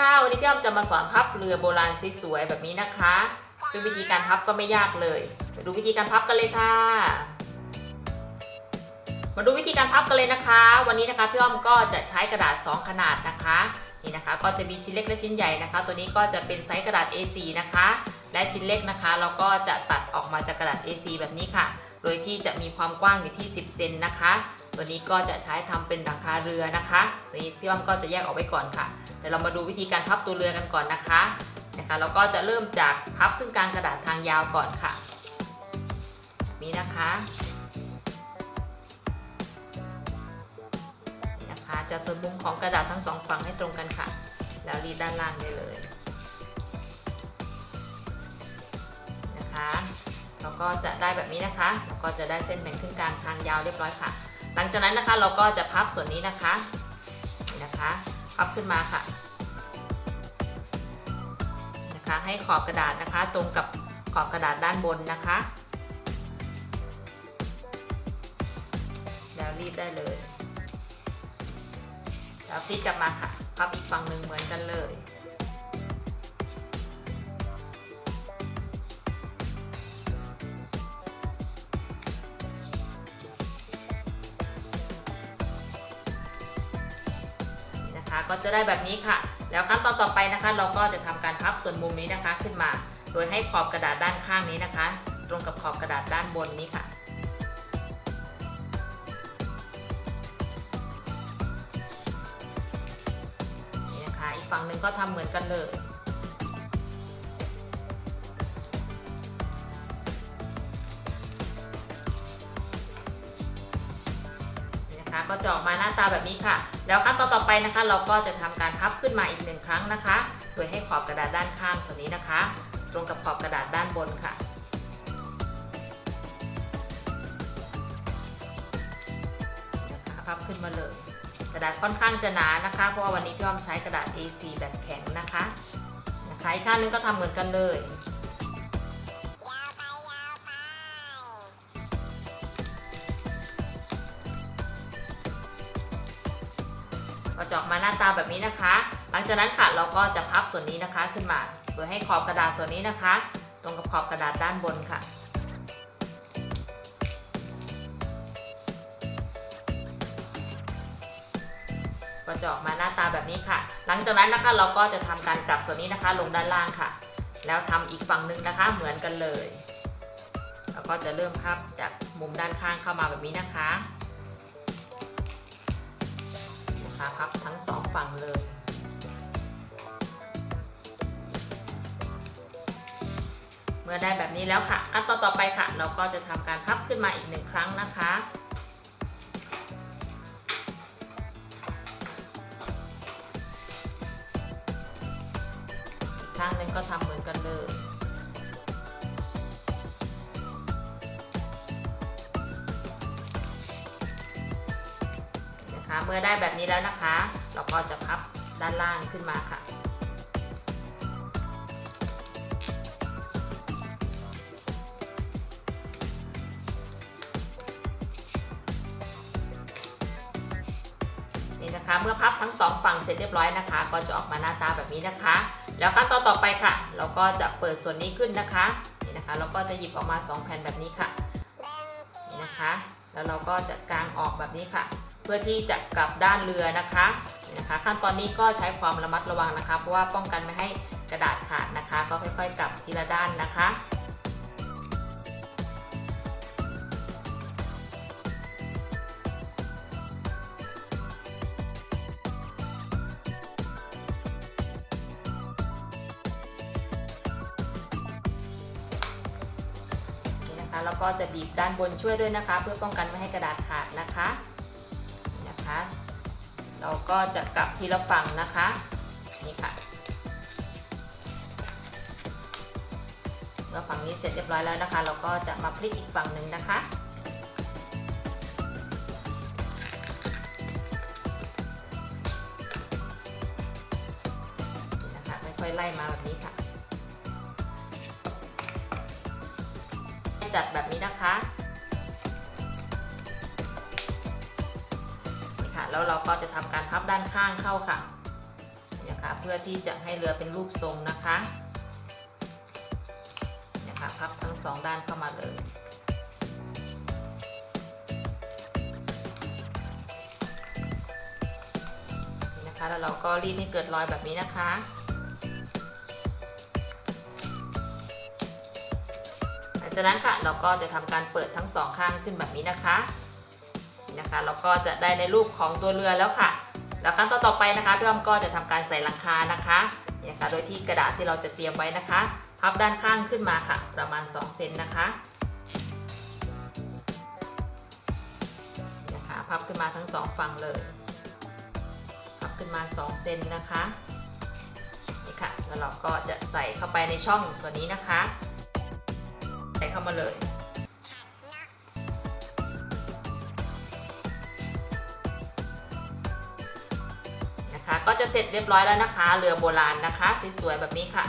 ค่ะ วันนี้พี่อ้อมจะมาสอนพับเรือโบราณสวยๆแบบนี้นะคะ ซึ่งวิธีการพับก็ไม่ยากเลยดูวิธีการพับกันเลยค่ะ มาดูวิธีการพับกันเลยนะคะ วันนี้นะคะพี่อ้อมก็จะใช้กระดาษ 2 ขนาดนะคะ นี่นะคะก็จะมีชิ้นเล็กและชิ้นใหญ่นะคะ ตัวนี้ก็จะเป็นไซส์กระดาษ A4 นะคะ และชิ้นเล็กนะคะเราก็จะตัดออกมาจากกระดาษ A4 แบบนี้ค่ะ โดยที่จะมีความกว้างอยู่ที่ 10 เซนนะคะ ตัวนี้ก็จะใช้ทำเป็นหลังคาเรือนะคะ ตัวนี้พี่อ้อมก็จะแยกออกไว้ก่อนค่ะ เดี๋ยวเรามาดูวิธีการพับตัวเรือกันก่อนนะคะนะคะเราก็จะเริ่มจากพับครึ่งกลางกระดาษทางยาวก่อนค่ะนี่นะคะนี่นะคะจะส่วนมุมของกระดาษทั้งสองฝั่งให้ตรงกันค่ะ แล้วรีดด้านล่างได้เลยนะคะเราก็จะได้แบบนี้นะคะเราก็จะได้เส้นแบ่งครึ่งกลางทางยาวเรียบร้อยค่ะ หลังจากนั้นนะคะเราก็จะพับส่วนนี้นะคะนี่นะคะ พับขึ้นมาค่ะนะคะ ให้ขอบกระดาษนะคะ ตรงกับขอบกระดาษด้านบนนะคะ แล้วรีดได้เลยแล้วพลิกกลับมาค่ะพับอีกฝั่งหนึ่งเหมือนกันเลย ก็จะได้แบบนี้ค่ะ แล้วขั้นตอนต่อไปนะคะ เราก็จะทำการพับส่วนมุมนี้นะคะขึ้นมา โดยให้ขอบกระดาษด้านข้างนี้นะคะ ตรงกับขอบกระดาษด้านบนนี้ค่ะนี่นะคะอีกฝั่งหนึ่งก็ทำเหมือนกันเลย นะคะ ก็จะออกมาหน้าตาแบบนี้ค่ะ แล้วขั้นตอนต่อไปนะคะ เราก็จะทำการพับขึ้นมาอีกหนึ่งครั้งนะคะ โดยให้ขอบกระดาษด้านข้างส่วนนี้นะคะ ตรงกับขอบกระดาษด้านบนค่ะพับขึ้นมาเลย กระดาษค่อนข้างจะหนานะคะ เพราะว่าวันนี้พี่อ้อมใช้กระดาษ A4 แบบแข็งนะคะนะคะอีกข้างนึงก็ทำเหมือนกันเลย มาหน้าตาแบบนี้นะคะ หลังจากนั้นค่ะเราก็จะพับส่วนนี้นะคะขึ้นมา โดยให้ขอบกระดาษส่วนนี้นะคะ ตรงกับขอบกระดาษด้านบนค่ะก็จะออกมาหน้าตาแบบนี้ค่ะ หลังจากนั้นนะคะเราก็จะทำการกลับส่วนนี้นะคะ ลงด้านล่างค่ะ แล้วทำอีกฝั่งหนึ่งนะคะเหมือนกันเลย แล้วก็จะเริ่มพับจากมุมด้านข้างเข้ามาแบบนี้นะคะ คะพับทั้งสองฝั่งเลย เมื่อได้แบบนี้แล้วค่ะ ขั้นตอนต่อไปค่ะ เราก็จะทำการพับขึ้นมาอีกหนึ่งครั้งนะคะอีกข้างหนึ่งก็ทำเหมือนกันเลย มื่อได้แบบนี้แล้วนะคะ เราก็จะพับด้านล่างขึ้นมาค่ะ นี่นะคะเมื่อพับทั้งสองฝั่งเสร็จเรียบร้อยนะคะ ก็จะออกมาหน้าตาแบบนี้นะคะ แล้วขั้นตอนต่อไปค่ะ เราก็จะเปิดส่วนนี้ขึ้นนะคะนี่นะคะ เราก็จะหยิบออกมา 2 แผ่นแบบนี้ค่ะนี่นะคะ แล้วเราก็จะกางออกแบบนี้ค่ะ พื่อที่จะกลับด้านเรือนะคะนะคะ ขั้นตอนนี้ก็ใช้ความระมัดระวังนะคะ เพราะว่าป้องกันไม่ให้กระดาษขาดนะคะ ก็ค่อยๆกลับทีละด้านนะคะนี่นะคะแล้วก็จะบีบด้านบนช่วยด้วยนะคะ เพื่อป้องกันไม่ให้กระดาษขาดนะคะ ก็จะกลับทีละฝั่งนะคะนี่ค่ะเมื่อฝั่งนี้เสร็จเรียบร้อยแล้วนะคะ เราก็จะมาพลิกอีกฝั่งหนึ่งนะคะนี่นะคะค่อยๆไล่มาแบบนี้ค่ะจัดแบบนี้นะคะ แล้วเราก็จะทำการพับด้านข้างเข้าค่ะนะคะเพื่อที่จะให้เรือเป็นรูปทรงนะคะนะคะพับทั้งสองด้านเข้ามาเลยนะคะแล้วเราก็รีดให้เกิดรอยแบบนี้นะคะจากนั้นค่ะเราก็จะทำการเปิดทั้งสองข้างขึ้นแบบนี้นะคะ นะคะเราก็จะได้ในรูปของตัวเรือแล้วค่ะ แล้วขั้นตอนต่อไปนะคะพี่อ้อมก็จะทำการใส่หลังคานะคะนี่นะคะ โดยที่กระดาษที่เราจะเตรียมไว้นะคะ พับด้านข้างขึ้นมาค่ะ ประมาณ2เซนนะคะนี่นะคะพับขึ้นมาทั้งสองฝั่งเลย พับขึ้นมา2เซนนะคะนี่ค่ะแล้วเราก็จะใส่เข้าไปในช่องส่วนนี้นะคะ ใส่เข้ามาเลย ก็จะเสร็จเรียบร้อยแล้วนะคะ เรือโบราณนะคะสวยๆแบบนี้ค่ะ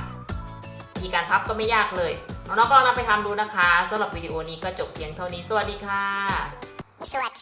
วิธีการพับก็ไม่ยากเลยน้องๆก็ลองนำไปทำดูนะคะสำหรับวิดีโอนี้ก็จบเพียงเท่านี้สวัสดีค่ะ สวัสดี